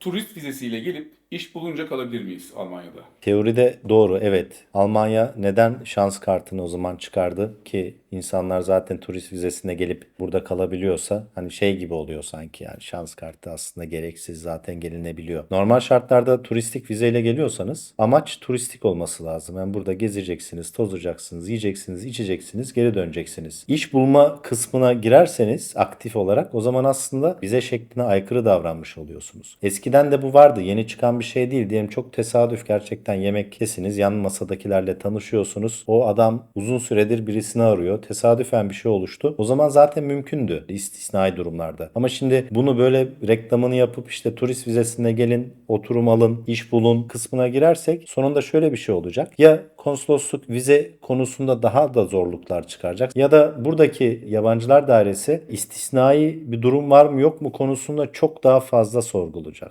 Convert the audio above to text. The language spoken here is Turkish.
turist vizesiyle gelip iş bulunca kalabilir miyiz Almanya'da? Teoride doğru evet. Almanya neden şans kartını o zaman çıkardı ki insanlar zaten turist vizesine gelip burada kalabiliyorsa hani şey gibi oluyor sanki yani şans kartı aslında gereksiz zaten gelinebiliyor. Normal şartlarda turistik vizeyle geliyorsanız amaç turistik olması lazım. Yani burada gezeceksiniz, tozacaksınız, yiyeceksiniz, içeceksiniz, geri döneceksiniz. İş bulma kısmına girerseniz aktif olarak o zaman aslında vize şekline aykırı davranmış oluyorsunuz. Eskiden de bu vardı. Yeni çıkan bir şey değil. Diyelim çok tesadüf gerçekten yemektesiniz. Yan masadakilerle tanışıyorsunuz. O adam uzun süredir birisini arıyor. Tesadüfen bir şey oluştu. O zaman zaten mümkündü istisnai durumlarda. Ama şimdi bunu böyle reklamını yapıp işte turist vizesine gelin, oturum alın, iş bulun kısmına girersek sonunda şöyle bir şey olacak. Ya konsolosluk vize konusunda daha da zorluklar çıkaracak ya da buradaki yabancılar dairesi istisnai bir durum var mı yok mu konusunda çok daha fazla sorgulayacak.